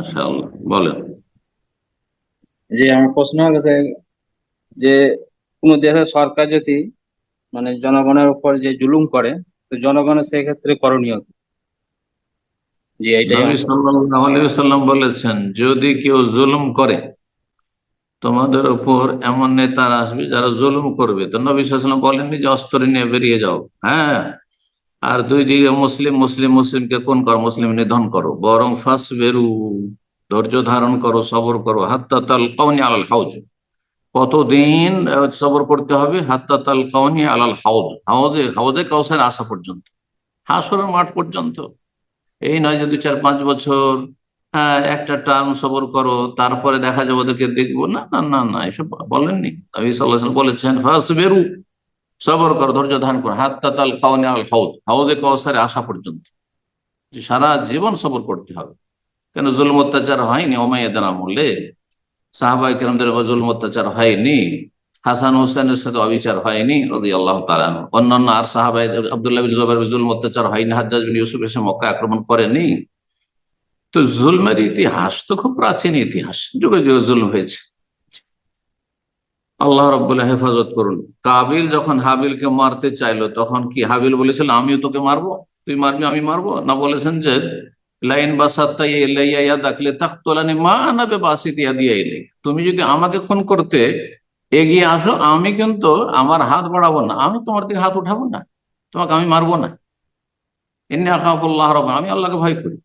মাশাআল্লাহ বলেন। যে আমার প্রশ্ন হচ্ছে যে কোন দেশের সরকার যদি মানে জনগণের উপর যে জুলুম করে তো জনগণের সেক্ষেত্রে করণীয়? জি এইটাই সাল্লাল্লাহু আলাইহি বলেছেন যদি কেউ জুলুম করে তোমাদের উপর এমন নেতারা আসবে যারা জুলুম করবে। তো নবী বলেননি যে অস্ত্র নিয়ে বেরিয়ে যাও। হ্যাঁ আর দুই দিকে মুসলিম মুসলিম, মুসলিমকে কোন করো? মুসলিম নিধন করো। বরং ফাঁস বেরু ধৈর্য ধারণ করো, সবর করো। হাত্তা তাল কৌনি আলাল হাউজ। কতদিন সবর করতে হবে? হাত্তা তাল কৌনি আলাল হাউদ হাউদে হাউদে কাউসার আসা পর্যন্ত। হাসরের মাঠ পর্যন্ত। এই নয় যে দু চার পাঁচ বছর হ্যাঁ একটা টার্ম সবর করো, তারপরে দেখা যাবে ওদেরকে দেখব। না না না না, এসব বলেননি। নবী ওয়াসাল্লাম বলেছেন ফাঁস বেরু সবর কর ধৈর্য ধারণ করো। হাত তাতাল খাওয়ানি আল হাউদ। হাউদে কাউসারে আসা পর্যন্ত। সারা জীবন সবর করতে হবে। কেন জুলম অত্যাচার হয়নি? ওমাইয়াদের আমলে সাহাবাই কেরামদের জুলম অত্যাচার হয়নি। হাসান হোসেনের সাথে অবিচার হয়নি রদি আল্লাহ তালান অন্যান্য আর সাহাবাই আবদুল্লাহ বিন জুবাইর জুলম অত্যাচার হয়নি। হাজ্জাজ ইউসুফ এসে মক্কা আক্রমণ করেনি। তো জুলমের ইতিহাস তো খুব প্রাচীন ইতিহাস। যুগে যুগে জুলম হয়েছে। আল্লাহ রব্বুল্লাহ হেফাজত করুন। কাবিল যখন হাবিলকে মারতে চাইলো, তখন কি হাবিল বলেছিল, আমিও তোকে মারবো? তুই মারবি, আমি মারবো? না বলেছেন যে, লাইন বা সাত্তা ইয়া ডাকলে তাক তোলানি মা আনাবে দিয়ে এলে তুমি যদি আমাকে খুন করতে এগিয়ে আসো, আমি কিন্তু আমার হাত বাড়াবো না। আমি তোমার দিকে হাত উঠাবো না। তোমাকে আমি মারবো না। এমনি আকাফুল্লাহ রব আমি আল্লাহকে ভয় করি।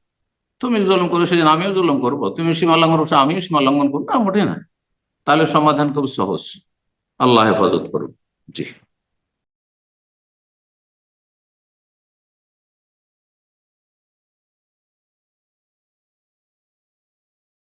তুমি জুলুম করো সেদিন আমিও জুলুম করব। তুমি সীমা লঙ্ঘন করছ, আমিও সীমা লঙ্ঘন করব। না মোটে না। তাহলে সমাধান খুব সহজ। আল্লাহ হেফাজত করুন। জি।